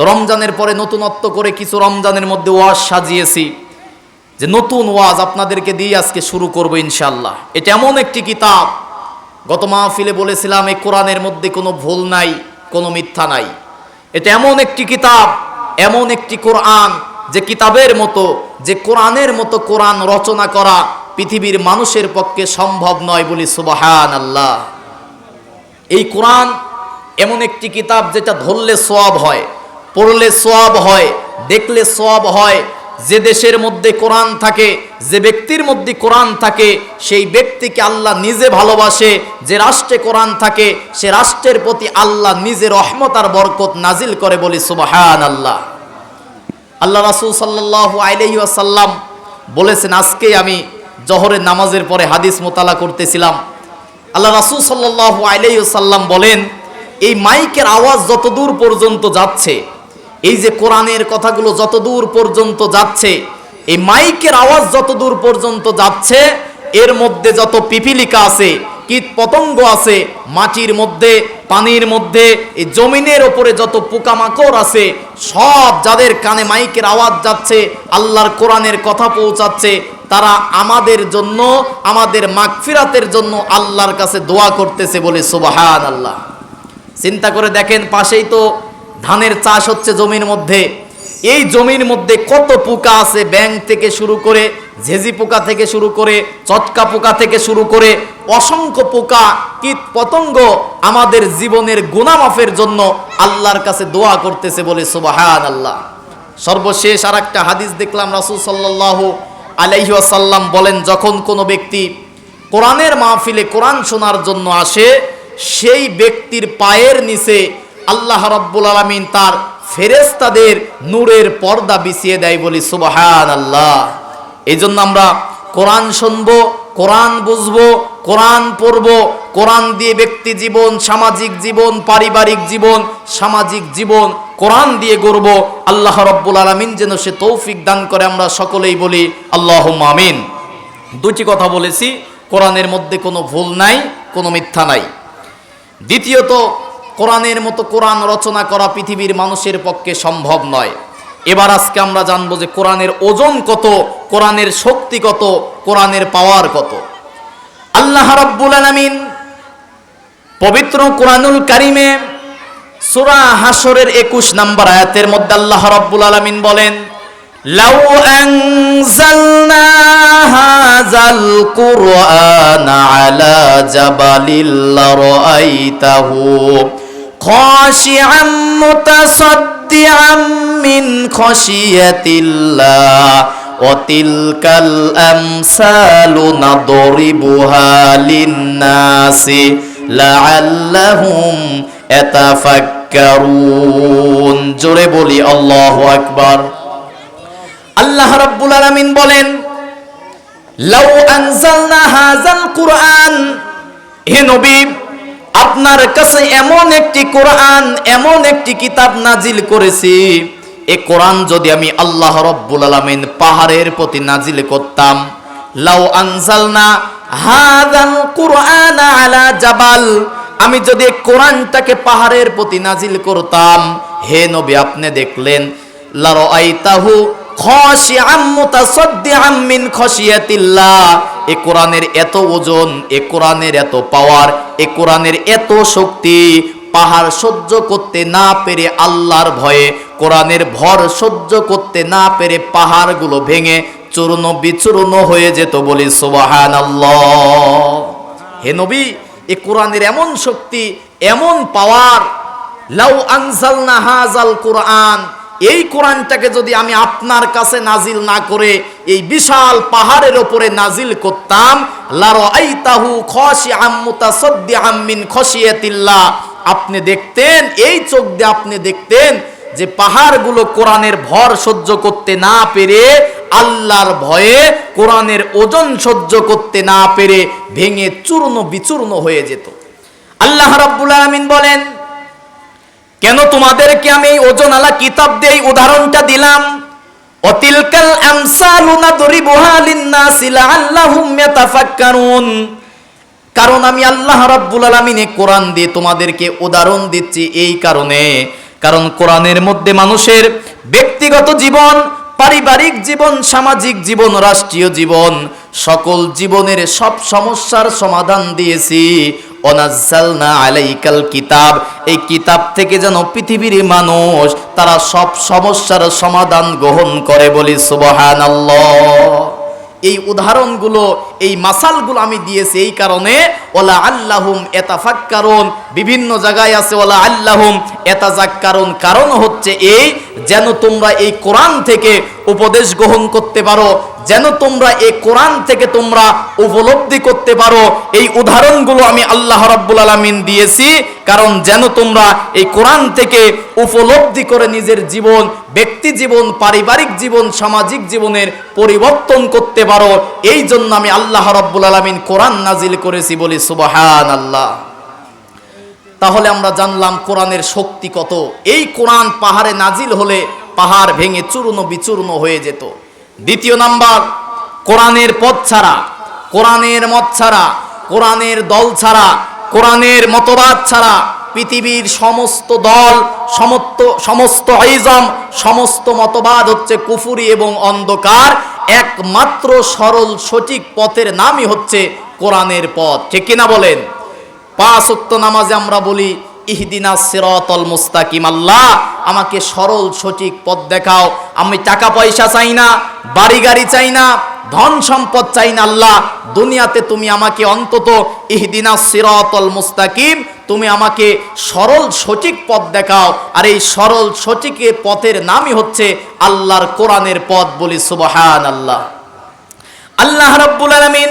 তো রমজানের পরে নতুনত্ব করে কিছু রমজানের মধ্যে ওয়াজ সাজিয়েছি। যে নতুন ওয়াজ আপনাদেরকে দিয়ে আজকে শুরু করব ইনশাল্লাহ এটা এমন একটি কিতাব, গত মাহফিলে বলেছিলাম এই কোরআনের মধ্যে কোনো ভুল নাই, কোনো মিথ্যা নাই। এটা এমন একটি কিতাব, এমন একটি কোরআন, যে কিতাবের মতো, যে কোরআনের মতো কোরআন রচনা করা পৃথিবীর মানুষের পক্ষে সম্ভব নয় বলি সুবাহান আল্লাহ এই কোরআন এমন একটি কিতাব, যেটা ধরলে সোয়াব হয়। পড়লে সোয়াব হয়, দেখলে সোয়াব হয়। যে দেশের মধ্যে কোরআন থাকে, যে ব্যক্তির মধ্যে কোরআন থাকে, সেই ব্যক্তিকে আল্লাহ নিজে ভালোবাসে। যে রাষ্ট্রে কোরআন থাকে, সে রাষ্ট্রের প্রতি আল্লাহ নিজে রহমত আর বরকত নাজিল করে বলি সুবাহান আল্লাহ আল্লাহ রাসুল সাল্লাহ আলাইহি আসাল্লাম বলেছেন, আজকে আমি জহরের নামাজের পরে হাদিস মোতালা করতেছিলাম। আল্লাহ রাসুল সাল্লাহ আলাইহি আসাল্লাম বলেন, এই মাইকের আওয়াজ যত দূর পর্যন্ত যাচ্ছে এই যে কোরআনের কথাগুলো যত দূর পর্যন্ত যাচ্ছে, এই মাইকের আওয়াজ যত দূর পর্যন্ত যাচ্ছে, এর মধ্যে যত পিপিলিকা আছে কীট পতঙ্গ আছে, মাটির মধ্যে, পানির মধ্যে, এই জমিনের ওপরে যত পোকামাকড় আছে, সব যাদের কানে মাইকের আওয়াজ যাচ্ছে, আল্লাহর কোরআনের কথা পৌঁছাচ্ছে, তারা আমাদের জন্য, আমাদের মাগফিরাতের জন্য আল্লাহর কাছে দোয়া করতেছে বলে সুবাহান আল্লাহ চিন্তা করে দেখেন, পাশেই তো ধানের চাষ হচ্ছে জমির মধ্যে। এই জমির মধ্যে কত পোকা আছে ব্যাং থেকে শুরু করে, ঝেঝি পোকা থেকে শুরু করে, চটকা পোকা থেকে শুরু করে, অসংখ্য পোকা, কীট পতঙ্গ আমাদের জীবনের গুণামাফের জন্য আল্লাহর কাছে দোয়া করতেছে বলে সুবাহান আল্লাহ সর্বশেষ আর একটা হাদিস দেখলাম, রাসুল সাল্লাহ আলাইহি আসাল্লাম বলেন, যখন কোনো ব্যক্তি কোরআনের মাহফিলে কোরআন শোনার জন্য আসে, সেই ব্যক্তির পায়ের নিচে আল্লাহ রব্বুল আলমিন তার ফেরেস্তাদের নূরের পর্দা বিছিয়ে দেয় বলি সুবাহান আল্লাহ এই জন্য আমরা কোরআন শুনব, কোরআন বুঝব, কোরআন পড়ব, কোরআন দিয়ে ব্যক্তি জীবন, সামাজিক জীবন, পারিবারিক জীবন, সামাজিক জীবন, কোরআন দিয়ে গড়ব। আল্লাহ রব্বুল আলমিন যেন সে তৌফিক দান করে আমরা সকলেই বলি আল্লাহ আমিন। দুটি কথা বলেছি, কোরআনের মধ্যে কোনো ভুল নাই, কোনো মিথ্যা নাই। দ্বিতীয়ত কোরআনের মতো কোরআন রচনা করা পৃথিবীর মানুষের পক্ষে সম্ভব নয়। এবার আজকে আমরা জানব যে কোরআনের ওজন কত, কোরআনের শক্তি কত, কোরআনের পাওয়ার কত। আল্লাহ রাব্বুল আলামিন পবিত্র কোরআনুল কারিমে সূরা হাসরের 21 নম্বর আয়াতের মধ্যে আল্লাহ রাব্বুল আলামিন বলেন, লাউ আনজালনা হাযাল কুরআনা আলা জাবালিল লারাআইতাহু খাশিআম মুতাসাদ্দিআম মিন খাশিয়াতিল্লাহ وتلك الأمثال نضربها للناس لعلهم يتفكرون জোরে বলি আল্লাহু আকবার আল্লাহ রাব্বুল আলামিন বলেন লাউ আনজালনা হাযাল কুরআন হে নবী আপনার কাছে এমন একটি কোরআন, এমন একটি কিতাব নাজিল করেছি। এ কোরআন যদি আমি আল্লাহ রব্বুল আলামিন পাহাড়ের প্রতি নাজিল করতাম। লাউ আনজালনা হাযাল কোরআন আলা জাবাল। আমি যদি কোরআনটাকে পাহাড়ের প্রতি নাজিল করতাম, হে নবী আপনি দেখলেন, লারাআইতাহু খাশিআম মুতাসাদ্দিআম মিন খাশিয়াতিল্লাহ। এ কোরআনের এত ওজন, এ কোরআনের এত পাওয়ার এ কোরআনের এত শক্তি, পাহাড় সহ্য করতে না পেরে আল্লাহর ভয়ে, কোরআনের ভর সহ্য করতে না পেরে পাহাড়গুলো ভেঙে চূর্ণ বিচূর্ণ হয়ে যেত বলি সুবাহান হে নবী, এ কোরআনের এমন শক্তি, এমন পাওয়ার লাউ আনজালনা হাজাল কোরআন এই কোরআনটাকে যদি আমি আপনার কাছে নাজিল না করে, এই বিশাল পাহাড়ের ওপরে নাজিল করতাম আপনি দেখতেন, এই চোখ দিয়ে আপনি দেখতেন যে পাহাড়গুলো কোরআনের ভর সহ্য করতে না পেরে, আল্লাহর ভয়ে কোরআনের ওজন সহ্য করতে না পেরে ভেঙে চূর্ণ বিচূর্ণ হয়ে যেত। আল্লাহ রাব্বুল আলামিন বলেন কেন তোমাদেরকে আমি এই ওজনালা কিতাব দিয়ে উদাহরণটা দিলাম? অতিলকাল আমসালু নাদরিবুহা লিন-নাসি কারণ আমি আল্লাহ রাব্বুল আলামিন কোরআন দিয়ে তোমাদেরকে উদাহরণ দিচ্ছি এই কারণে। কারণ কোরআনের মধ্যে মানুষের ব্যক্তিগত জীবন, পারিবারিক জীবন, সামাজিক জীবন, রাষ্ট্রীয় জীবন, সকল জীবনের সব সমস্যার সমাধান দিয়েছি। অনাজ্জালনা আলাইকাল কিতাব। এই কিতাব থেকে যেন পৃথিবীর মানুষ তারা সব সমস্যার সমাধান গ্রহণ করে বলি সুবহানাল্লাহ। এই উদাহরণগুলো, এই মাসালগুলো আমি দিয়েছি এই কারণে, ওলা আল্লাহুম এতাফাক্কারুন বিভিন্ন জায়গায় আছে ওলা আল্লাহুম এতাজাক্কারুন কারণ হচ্ছে এই যেন তোমরা এই কোরআন থেকে উপদেশ গ্রহণ করতে পারো, যেন তোমরা এই কোরআন থেকে তোমরা উপলব্ধি করতে পারো। এই উদাহরণগুলো আমি আল্লাহ রাব্বুল আলামিন দিয়েছি, কারণ যেন তোমরা এই কোরআন থেকে উপলব্ধি করে নিজের জীবন, ব্যক্তি জীবন, পারিবারিক জীবন, সামাজিক জীবনের পরিবর্তন করতে পারো। এই জন্য আমি আল্লাহ রাব্বুল আলামিন কোরআন নাজিল করেছি বলি সুবহান আল্লাহ তাহলে আমরা জানলাম কোরআনের শক্তি কত। এই কোরআন পাহাড়ে নাজিল হলে পাহাড় ভেঙে চূর্ণ বিচূর্ণ হয়ে যেত। দ্বিতীয় নাম্বার, কোরআনের পথ ছাড়া, কোরআনের মত ছাড়া, কোরআনের দল ছাড়া, কোরআনের মতবাদ ছাড়া পৃথিবীর সমস্ত দল, সমস্ত সমস্ত আইজম সমস্ত মতবাদ হচ্ছে কুফুরি এবং অন্ধকার। একমাত্র সরল সঠিক পথের নামই হচ্ছে কোরআনের পথ। ঠিক কিনা বলেন? পাঁচ ওয়াক্ত নামাজে আমরা বলি, ইহদিনা সিরাতাল মুস্তাকিম, আল্লাহ, আমাকে সরল, সঠিক পথ দেখাও। আমি টাকা পয়সা চাই না, বাড়ি গাড়ি চাই না, ধন সম্পদ চাই না, আল্লাহ, দুনিয়াতে তুমি আমাকে অন্তত ইহদিনা সিরাতাল মুস্তাকিম, তুমি আমাকে সরল, সঠিক পথ দেখাও। আর এই সরল, সঠিক পথের নামই হচ্ছে আল্লাহর কোরআনের পথ বলি সুবহান আল্লাহ আল্লাহ রাব্বুল আলামিন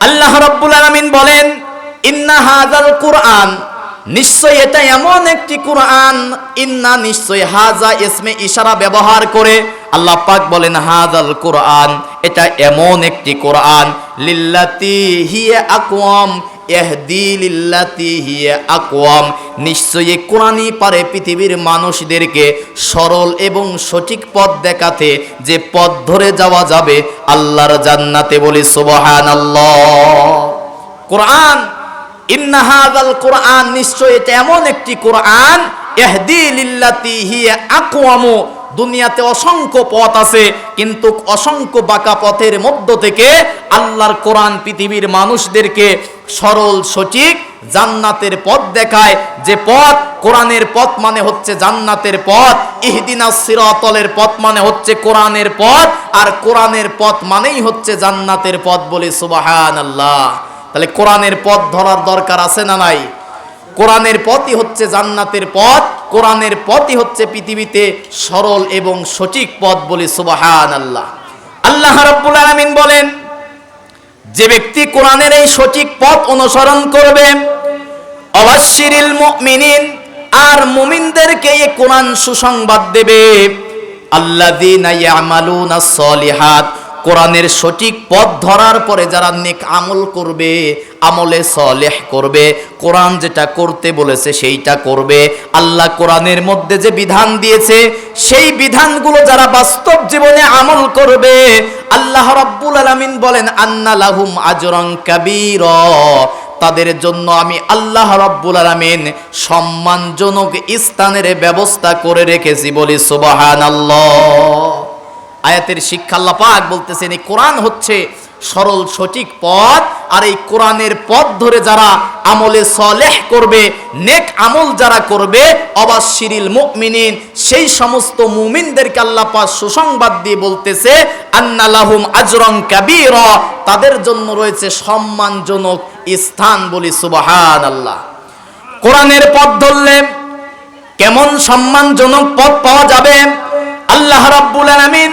আল্লাহ রব্বুল আলামিন বলেন, ইন্না হাজাল কুরআন। নিশ্চয় এটা এমন একটি কুরআন, ইন্না নিশ্চয় হাজা ইসমে ইশারা ব্যবহার করে। আল্লাহ পাক বলেন হাজাল কুরআন। এটা এমন একটি কোরআন, লিল্লাতি হিয়া আকওয়াম। আকওয়াম। নিশ্চয়ই কোরআনই পারে পৃথিবীর মানুষদেরকে সরল এবং সঠিক পথ দেখাতে যে পথ ধরে যাওয়া যাবে আল্লাহর জান্নাতে বলি সুবহানাল্লাহ। কোরআন, ইন্না হাযাল কোরআন নিশ্চয় এটা এমন একটি কোরআন ইহদি লিল্লাতি হিয়া আকওয়ামু। দুনিয়াতে অসংখ্য পথ আছে, কিন্তু অসংখ্য বাঁকা পথের মধ্য থেকে আল্লাহর কোরআন পৃথিবীর মানুষদেরকে সরল, সঠিক, জান্নাতের পথ দেখায়। যে পথ কোরআনের পথ মানে হচ্ছে জান্নাতের পথ, ইহদিনা সিরাতলের পথ মানে হচ্ছে কোরআনের পথ, আর কোরআনের পথ মানেই হচ্ছে জান্নাতের পথ বলে সুবাহান আল্লাহ তাহলে কোরআনের পথ ধরার দরকার আছে না নাই? কোরআনের পথই হচ্ছে জান্নাতের পথ কোরআনের পথই হচ্ছে পৃথিবীতে সরল এবং সঠিক পথ বলে সুবাহান আল্লাহ আল্লাহ রাব্বুল আলামিন বলেন, যে ব্যক্তি কোরআনের এই সঠিক পথ অনুসরণ করবে অবাশিরিল মুমিনিন আর মুমিনদেরকে এই কোরআন সুসংবাদ দেবে। আল্লাযীনা ইয়ামালুনা সলিহাত কোরআনের সঠিক পথ ধরার পরে যারা নেক আমল করবে, আমলে সলেহ করবে, কোরআন যেটা করতে বলেছে সেইটা করবে। আল্লাহ কোরআনের মধ্যে যে বিধান দিয়েছে, সেই বিধানগুলো যারা বাস্তব জীবনে আমল করবে, আল্লাহ রাব্বুল আলামিন বলেন, আন্না লাহুম আজরান কাবীরা। তাদের জন্য আমি আল্লাহ রাব্বুল আলামিন সম্মানজনক স্থানের ব্যবস্থা করে রেখেছি বলি, সুবহানাল্লাহ। আয়াতের শিক্ষা আল্লাহ পাক বলতেছেন, এই কোরআন হচ্ছে সরল সঠিক পথ, আর এই কোরআনের পথ ধরে যারা আমলে সলেহ করবে, নেক আমল যারা করবে অবাশিরিল মুমিনিন, সেই সমস্ত মুমিনদেরকে আল্লাহ পাক সুসংবাদ দিয়ে বলতেছে আন্নালাহুম আজরং কাবীর, তাদের জন্য রয়েছে সম্মানজনক স্থান বলি সুবহান আল্লাহ কোরআনের পথ ধরলে কেমন সম্মানজনক পথ পাওয়া যাবে? আল্লাহ রাব্বুল আলামিন